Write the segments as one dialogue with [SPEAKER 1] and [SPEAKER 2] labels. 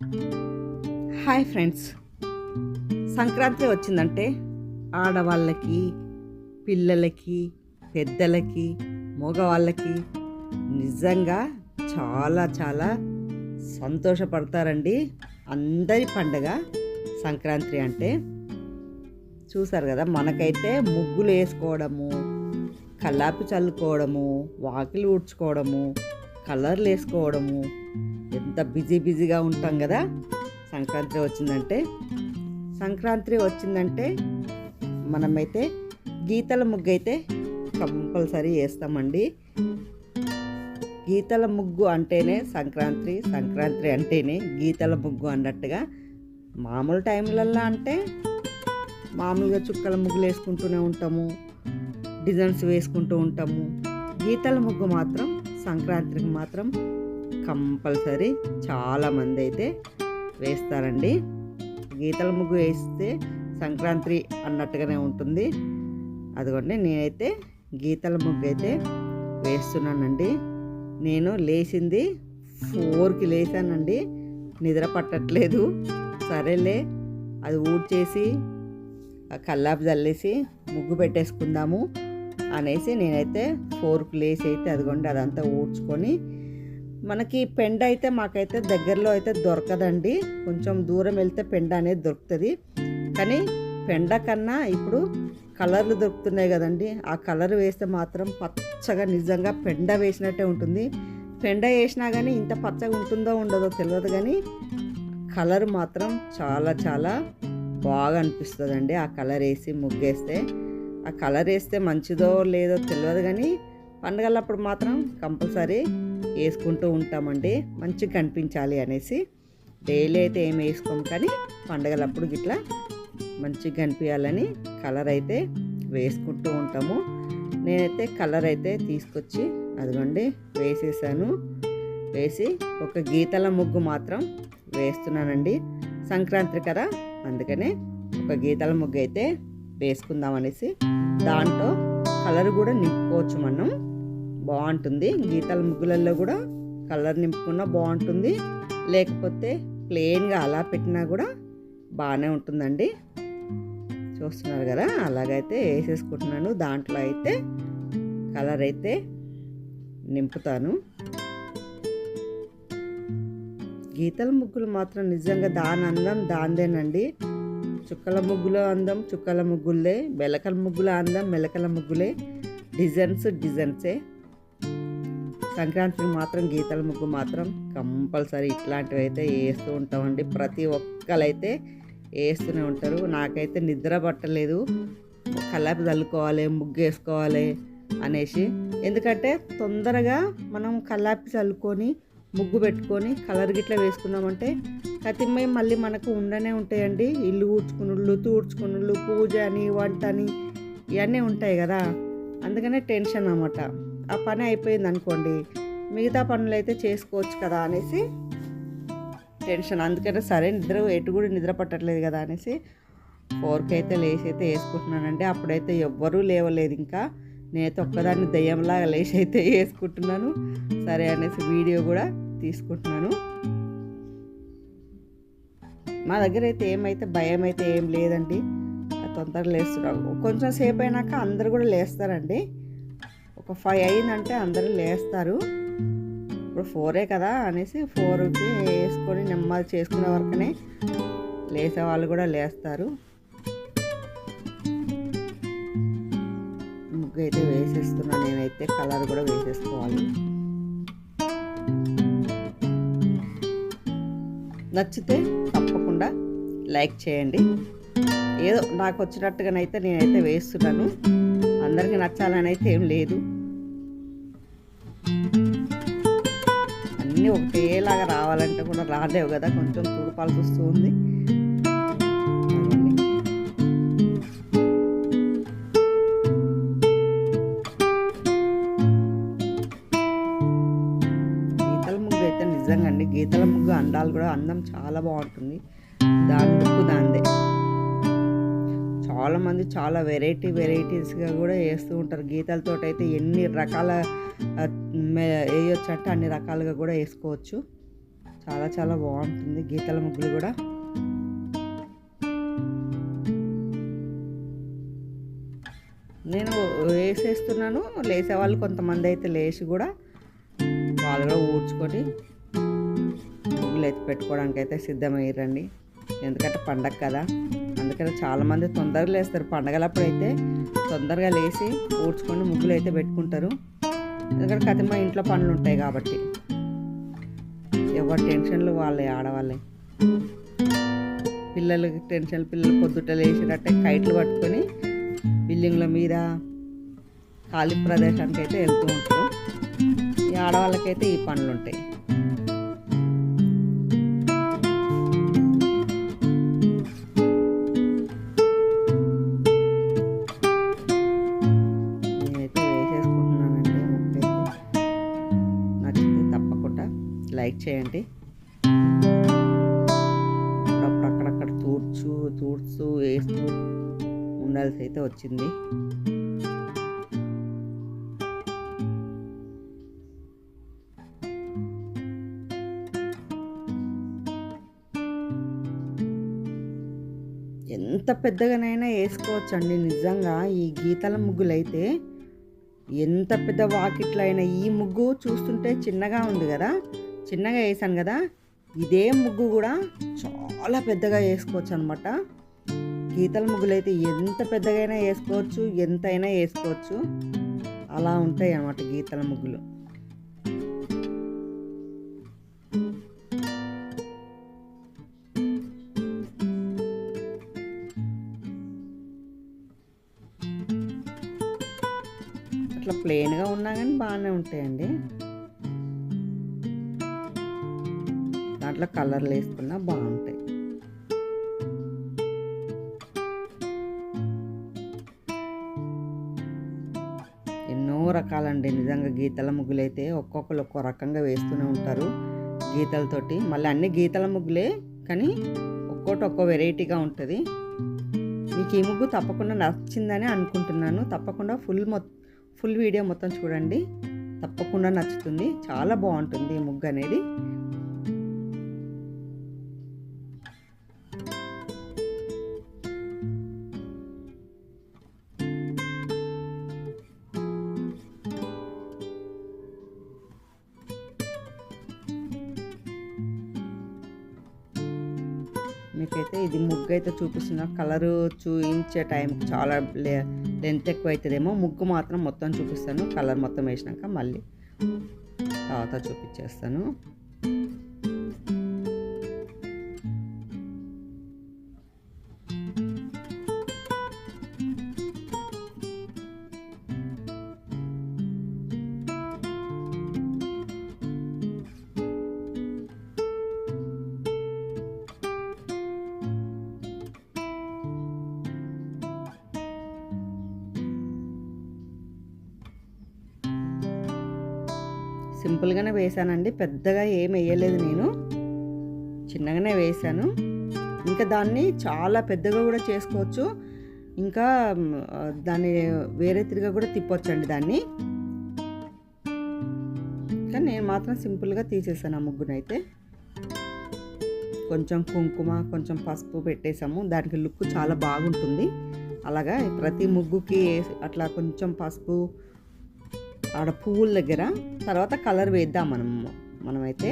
[SPEAKER 1] Hi friends. Sankranti వచ్చిందంటే ఆడవాళ్ళకి పిల్లలకి పెద్దలకి మగవాళ్ళకి నిజంగా చాలా చాలా సంతోషపడతారండి. అందరి పండగ సంక్రాంతి అంటే. చూసారు కదా మనకైతే ముగ్గులు వేసుకోవడము కల్లాపి చల్లుకోవడము వాకిలి ఊడ్చుకోవడము కలర్లు వేసుకోవడము ఎంత బిజీ బిజీగా ఉంటాం కదా సంక్రాంతి వచ్చిందంటే సంక్రాంతి వచ్చిందంటే మనమైతే గీతల ముగ్గు అయితే కంపల్సరీ వేస్తామండి. గీతల ముగ్గు అంటేనే సంక్రాంతి సంక్రాంతి అంటేనే గీతల ముగ్గు అన్నట్టుగా మామూలు టైంలల్లో అంటే మామూలుగా చుక్కల ముగ్గులు వేసుకుంటూనే ఉంటాము డిజైన్స్ వేసుకుంటూ ఉంటాము. గీతల ముగ్గు మాత్రం సంక్రాంతికి మాత్రం కంపల్సరీ చాలామంది అయితే వేస్తారండి. గీతల ముగ్గు వేస్తే సంక్రాంతి అన్నట్టుగానే ఉంటుంది. అదిగోండి నేనైతే గీతల ముగ్గు అయితే వేస్తున్నానండి. నేను లేచింది ఫోర్కి లేచానండి. నిద్ర పట్టట్లేదు. సరేలే అది ఊడ్చేసి ఆ కల్లాపు చల్లేసి ముగ్గు పెట్టేసుకుందాము అనేసి నేనైతే ఫోర్కి లేచి అయితే అదిగోండి అదంతా ఊడ్చుకొని మనకి పెండ అయితే మాకైతే దగ్గరలో అయితే దొరకదండి. కొంచెం దూరం వెళ్తే పెండ అనేది దొరుకుతుంది. కానీ పెండ కన్నా ఇప్పుడు కలర్లు దొరుకుతున్నాయి కదండి. ఆ కలర్ వేస్తే మాత్రం పచ్చగా నిజంగా పెండ వేసినట్టే ఉంటుంది. పెండ వేసినా కానీ ఇంత పచ్చగా ఉంటుందో ఉండదో తెలియదు కానీ కలర్ మాత్రం చాలా చాలా బాగా అనిపిస్తుందండి. ఆ కలర్ వేసి ముగ్గేస్తే. ఆ కలర్ వేస్తే మంచిదో లేదో తెలియదు కానీ పండగలప్పుడు మాత్రం కంపల్సరీ వేసుకుంటూ ఉంటామండి. మంచిగా కనిపించాలి అనేసి. డైలీ అయితే ఏం వేసుకోం కానీ పండగలప్పుడు గిట్లా మంచిగా కనిపించాలని కలర్ అయితే వేసుకుంటూ ఉంటాము. నేనైతే కలర్ అయితే తీసుకొచ్చి అదిగోండి వేసేసాను. వేసి ఒక గీతల ముగ్గు మాత్రం వేస్తున్నానండి. సంక్రాంతి కదా అందుకనే ఒక గీతల ముగ్గు అయితే వేసుకుందాం అనేసి. దాంట్లో కలర్ కూడా నింపుకోవచ్చు మనం. బాగుంటుంది. గీతల ముగ్గులలో కూడా కలర్ నింపుకున్నా బాగుంటుంది. లేకపోతే ప్లెయిన్గా అలా పెట్టినా కూడా బాగానే ఉంటుందండి. చూస్తున్నారు కదా? అలాగైతే వేసేసుకుంటున్నాను. దాంట్లో అయితే కలర్ అయితే నింపుతాను. గీతల ముగ్గులు మాత్రం నిజంగా దాని అందం దాందేనండి. చుక్కల ముగ్గులో అందం చుక్కల ముగ్గులే మెలకల ముగ్గుల అందం మెలకల ముగ్గులే. డిజైన్స్ డిజైన్సే. సంక్రాంతికి మాత్రం గీతల ముగ్గు మాత్రం కంపల్సరీ ఇట్లాంటివి అయితే వేస్తూ ఉంటామండి. ప్రతి ఒక్కరైతే వేస్తూనే ఉంటారు. నాకైతే నిద్ర పట్టలేదు. కల్లాపి చల్లుకోవాలి ముగ్గు వేసుకోవాలి అనేసి. ఎందుకంటే తొందరగా మనం కల్లాపి చల్లుకొని ముగ్గు పెట్టుకొని కలర్ గిట్ల వేసుకున్నామంటే కతిమ్మై మళ్ళీ మనకు ఉండనే ఉంటాయండి. ఇల్లు ఊడ్చుకునుళ్ళు తూడ్చుకునుళ్ళు పూజ అని వంట అని ఇవన్నీ ఉంటాయి కదా. అందుకనే టెన్షన్ అన్నమాట. ఆ పని అయిపోయింది అనుకోండి. మిగతా పనులు అయితే చేసుకోవచ్చు కదా అనేసి టెన్షన్. అందుకనే సరే నిద్ర ఎటు కూడా నిద్ర పట్టట్లేదు కదా అనేసి ఫోర్కి అయితే లేచి అయితే వేసుకుంటున్నానండి. అప్పుడైతే ఎవ్వరూ లేవలేదు ఇంకా. నేనైతే ఒక్కదాన్ని దయ్యంలాగా లేచి అయితే వేసుకుంటున్నాను. సరే అనేసి వీడియో కూడా తీసుకుంటున్నాను. మా దగ్గర అయితే ఏమైతే భయం అయితే ఏం లేదండి. తొందరగా లేస్తున్నారు కొంచెం సేపు అయినాక అందరు కూడా లేస్తారండి. ఒక ఫైవ్ అయిందంటే అందరూ లేస్తారు. ఇప్పుడు ఫోరే కదా అనేసి ఫోర్కి వేసుకొని నెమ్మది చేసుకునే వరకునే లేసే వాళ్ళు కూడా లేస్తారు. ముగ్గు అయితే వేసేస్తున్నాను నేనైతే కలర్ కూడా వేసేసుకోవాలి. నచ్చితే తప్పకుండా లైక్ చేయండి. ఏదో నాకు వచ్చినట్టుగానైతే నేనైతే వేస్తున్నాను. అందరికీ నచ్చాలని అయితే ఏం లేదు. అన్నీ ఒకటేలాగా రావాలంటే కూడా రాలేవు కదా. కొంచెం తుడపాల్సి వస్తూ ఉంది. గీతల ముగ్గు అయితే నిజంగా అండి. గీతల ముగ్గు అందాలు కూడా అందం చాలా బాగుంటుంది. దాని ముగ్గు దాందే. చాలామంది చాలా వెరైటీ వెరైటీస్గా కూడా వేస్తూ ఉంటారు. గీతలతో అయితే ఎన్ని రకాల మే- వేయొచ్చు అంటే అన్ని రకాలుగా కూడా వేసుకోవచ్చు. చాలా చాలా బాగుంటుంది గీతల ముగ్గులు కూడా. నేను వేసేస్తున్నాను. లేసే వాళ్ళు కొంతమంది అయితే లేచి కూడా వాళ్ళు కూడా ఊడ్చుకొని ముగ్గులు అయితే పెట్టుకోవడానికి అయితే సిద్ధమయ్యారండి ఎందుకంటే పండగ కదా. ఇక్కడ చాలామంది తొందరగా లేస్తారు. పండగలప్పుడు అయితే తొందరగా లేచి ఊడ్చుకొని ముగ్గులు అయితే పెట్టుకుంటారు. ఎందుకంటే కథ మా ఇంట్లో పనులు ఉంటాయి కాబట్టి. ఎవరి టెన్షన్లు వాళ్ళే ఆడవాళ్ళే. పిల్లలకి టెన్షన్ పిల్లలు పొద్దుట లేచినట్టే కైట్లు పట్టుకొని బిల్డింగ్ల మీద ఖాళీ ప్రదేశానికి అయితే వెళ్తూ ఉంటారు. ఈ ఆడవాళ్ళకైతే ఈ పనులు ఉంటాయి లైక్ చేయండి. అప్పుడప్పుడు అక్కడక్కడ తూడ్చు తూడ్చు వేస్తూ ఉండాల్సి అయితే వచ్చింది. ఎంత పెద్దగానైనా వేసుకోవచ్చు అండి నిజంగా ఈ గీతల ముగ్గులైతే ఎంత పెద్ద వాకిట్లైనా ఈ ముగ్గు చూస్తుంటే చిన్నగా ఉంది కదా. చిన్నగా వేసాను కదా ఇదే ముగ్గు కూడా చాలా పెద్దగా వేసుకోవచ్చు అనమాట గీతల ముగ్గులు అయితే ఎంత పెద్దగైనా వేసుకోవచ్చు ఎంతైనా వేసుకోవచ్చు. అలా ఉంటాయి అన్నమాట గీతల ముగ్గులు. అట్లా ప్లెయిన్గా ఉన్నా కానీ బాగానే ఉంటాయండి. ఇట్లా కలర్లు వేసుకున్నా బాగుంటాయి. ఎన్నో రకాలండి నిజంగా గీతల ముగ్గులు అయితే ఒక్కొక్కరు ఒక్కో రకంగా వేస్తూనే ఉంటారు. గీతలతోటి మళ్ళీ అన్ని గీతల ముగ్గులే కానీ ఒక్కోటి ఒక్కో వెరైటీగా ఉంటుంది. మీకు ఈ ముగ్గు తప్పకుండా నచ్చిందని అనుకుంటున్నాను. తప్పకుండా ఫుల్ మొ ఫుల్ వీడియో మొత్తం చూడండి. తప్పకుండా నచ్చుతుంది. చాలా బాగుంటుంది ఈ ముగ్గు అనేది. ముగ్గు అయితే చూపిస్తున్న. కలరు చూపించే టైంకి చాలా లెంత్ ఎక్కువ అవుతుందేమో ముగ్గు మాత్రం మొత్తం చూపిస్తాను. కలర్ మొత్తం వేసినాక మళ్ళీ తర్వాత చూపించేస్తాను. సింపుల్గానే వేసానండి. పెద్దగా ఏం వేయలేదు నేను. చిన్నగానే వేసాను. ఇంకా దాన్ని చాలా పెద్దగా కూడా చేసుకోవచ్చు. ఇంకా దాన్ని వేరే తిరిగా కూడా తిప్పొచ్చండి దాన్ని. కానీ నేను మాత్రం సింపుల్గా తీసేసాను ఆ ముగ్గునైతే. కొంచెం కుంకుమ కొంచెం పసుపు పెట్టేసాము. దానికి లుక్ చాలా బాగుంటుంది. అలాగా ప్రతి ముగ్గుకి అట్లా కొంచెం పసుపు ఆడ పువ్వుల దగ్గర తర్వాత కలర్ వేద్దాం మనము. మనమైతే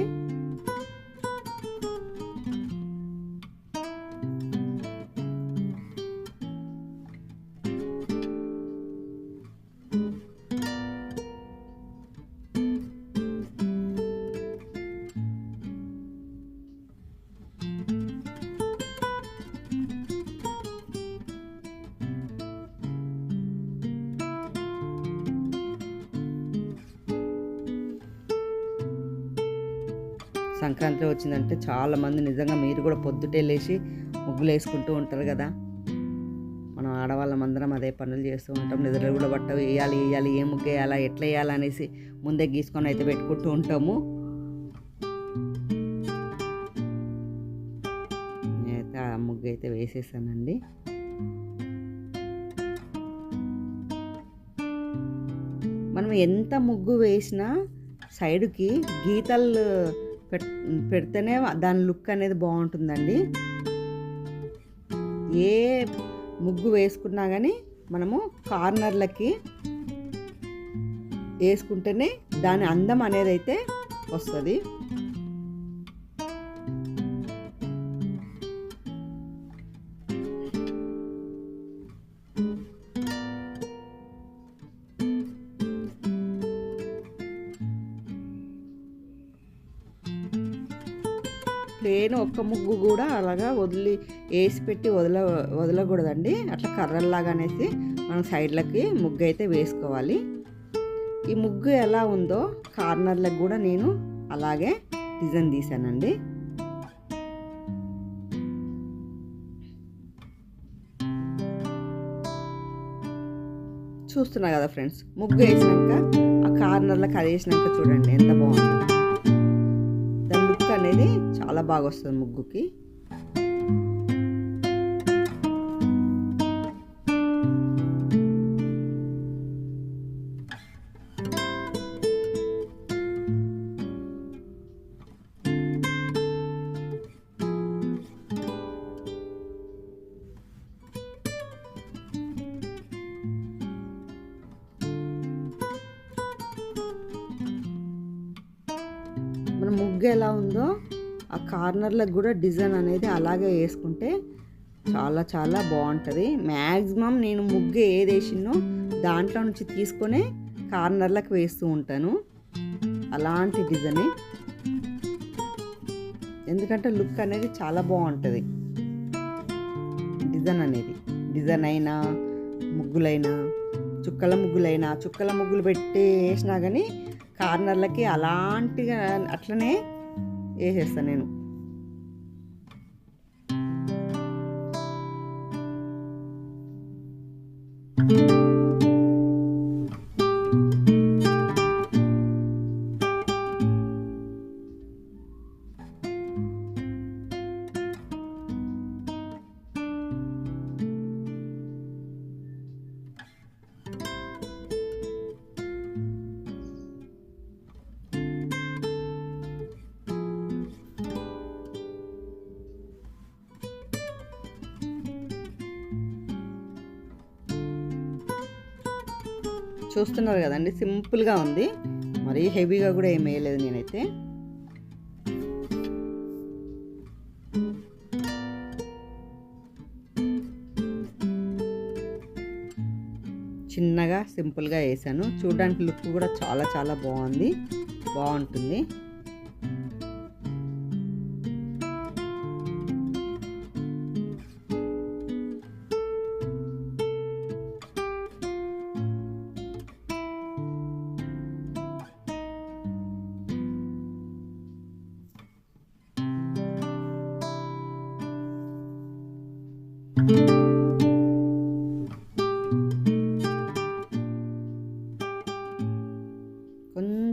[SPEAKER 1] సంక్రాంతి వచ్చిందంటే చాలామంది నిజంగా మీరు కూడా పొద్దుటే లేచి ముగ్గులు వేసుకుంటూ ఉంటారు కదా. మనం ఆడవాళ్ళం అందరం అదే పనులు చేస్తూ ఉంటాం. నిద్రలు కూడా బట్ట వేయాలి వేయాలి ఏ ముగ్గు వేయాలా ఎట్లా వేయాలా అనేసి ముందే గీసుకొని అయితే పెట్టుకుంటూ ఉంటాము. నేనైతే ఆ ముగ్గు అయితే వేసేసానండి. మనం ఎంత ముగ్గు వేసినా సైడ్కి గీతలు పెడితేనే దాని లుక్ అనేది బాగుంటుందండి. ఏ ముగ్గు వేసుకున్నా కానీ మనము కార్నర్లకి వేసుకుంటేనే దాని అందం అనేది అయితే వస్తుంది. ప్లేన్ ఒక్క ముగ్గు కూడా అలాగా వదిలి వేసి పెట్టి వదల వదలకూడదండి. అట్లా కర్రల్లాగా అనేసి మనం సైడ్లకి ముగ్గు అయితే వేసుకోవాలి. ఈ ముగ్గు ఎలా ఉందో కార్నర్లకు కూడా నేను అలాగే డిజైన్ తీసానండి చూస్తున్నా కదా ఫ్రెండ్స్ ముగ్గు వేసినాక ఆ కార్నర్లకు అది వేసినాక చూడండి ఎంత బాగుంది. అనేది చాలా బాగా వస్తుంది ముగ్గుకి. మన ముగ్గు ఎలా ఉందో ఆ కార్నర్లకు కూడా డిజైన్ అనేది అలాగే వేసుకుంటే చాలా చాలా బాగుంటుంది. మ్యాక్సిమం నేను ముగ్గు ఏది వేసినో దాంట్లో నుంచి తీసుకొని కార్నర్లకు వేస్తూ ఉంటాను. అలాంటి డిజైనే. ఎందుకంటే లుక్ అనేది చాలా బాగుంటుంది. డిజైన్ అనేది. డిజైన్ అయినా ముగ్గులైనా చుక్కల ముగ్గులైనా చుక్కల ముగ్గులు పెట్టి వేసినా కానీ కార్నర్లకి అలాంటిగా అట్లనే వేసేస్తాను నేను. చూస్తున్నారు కదండి సింపుల్గా ఉంది. మరీ హెవీగా కూడా ఏం వేయలేదు నేనైతే. చిన్నగా సింపుల్గా వేసాను. చూడడానికి లుక్ కూడా చాలా చాలా బాగుంది. బాగుంటుంది.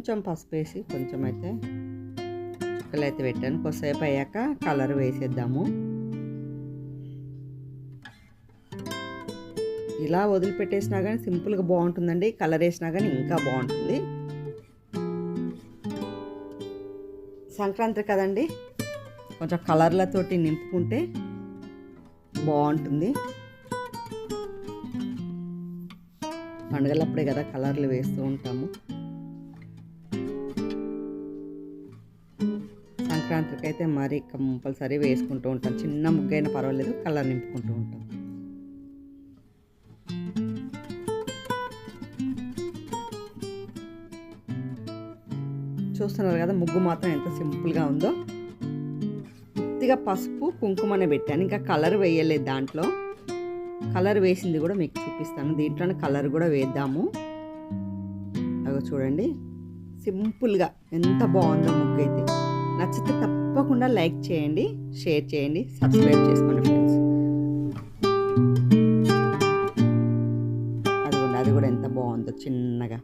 [SPEAKER 1] కొంచెం పసుపు వేసి కొంచెం అయితే చుక్కలు అయితే పెట్టాను. కొద్దిసేపు అయ్యాక కలర్ వేసేద్దాము. ఇలా వదిలిపెట్టేసినా కానీ సింపుల్గా బాగుంటుందండి. కలర్ వేసినా కానీ ఇంకా బాగుంటుంది. సంక్రాంతి కదండి కొంచెం కలర్లతోటి నింపుకుంటే బాగుంటుంది. పండుగలప్పుడే కదా కలర్లు వేస్తూ ఉంటాము. సంక్రాంతికి అయితే మరీ కంపల్సరీ వేసుకుంటూ ఉంటాం. చిన్న ముగ్గైనా పర్వాలేదు కలర్ నింపుకుంటూ ఉంటాం. చూస్తున్నారు కదా ముగ్గు మాత్రం ఎంత సింపుల్గా ఉందో. కొద్దిగా పసుపు కుంకుమనే పెట్టాను. ఇంకా కలర్ వేయలేదు దాంట్లో. కలర్ వేసింది కూడా మీకు చూపిస్తాను. దీంట్లోనే కలర్ కూడా వేద్దాము. అగో చూడండి. సింపుల్గా ఎంత బాగుందో ముగ్గు అయితే నచ్చితే తప్పకుండా లైక్ చేయండి షేర్ చేయండి సబ్స్క్రైబ్ చేసుకోండి ఫ్రెండ్స్. అదిగోండి అది కూడా ఎంత బాగుందో చిన్నగా.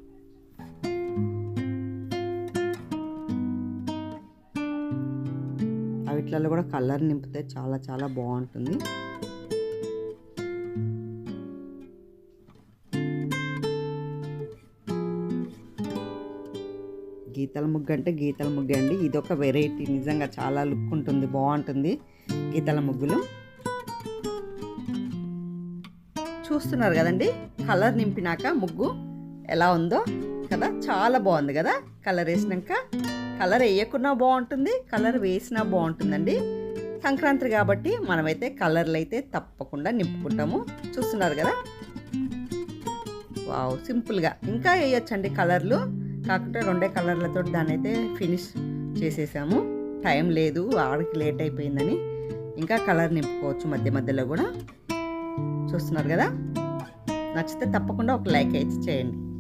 [SPEAKER 1] అవిట్లలో కూడా కలర్ నింపితే చాలా చాలా బాగుంటుంది. ముగ్గు అంటే గీతల ముగ్గు అండి. ఇది ఒక వెరైటీ. నిజంగా చాలా లుక్ ఉంటుంది. బాగుంటుంది గీతల ముగ్గులు. చూస్తున్నారు కదండి? కలర్ నింపినాక ముగ్గు ఎలా ఉందో కదా? చాలా బాగుంది కదా? కలర్ వేసినాక కలర్ వేయకున్నా బాగుంటుంది కలర్ వేసినా బాగుంటుందండి. సంక్రాంతి కాబట్టి మనమైతే కలర్లు అయితే తప్పకుండా నింపుకుంటాము. చూస్తున్నారు కదా? వావ్ సింపుల్గా. ఇంకా వేయొచ్చండి కలర్లు. కాకుండా రెండే కలర్లతో దాన్ని అయితే ఫినిష్ చేసేసాము. టైం లేదు ఆడికి లేట్ అయిపోయిందని. ఇంకా కలర్ నింపుకోవచ్చు మధ్య మధ్యలో కూడా. చూస్తున్నారు కదా? నచ్చితే తప్పకుండా ఒక లైక్ అయితే చేయండి.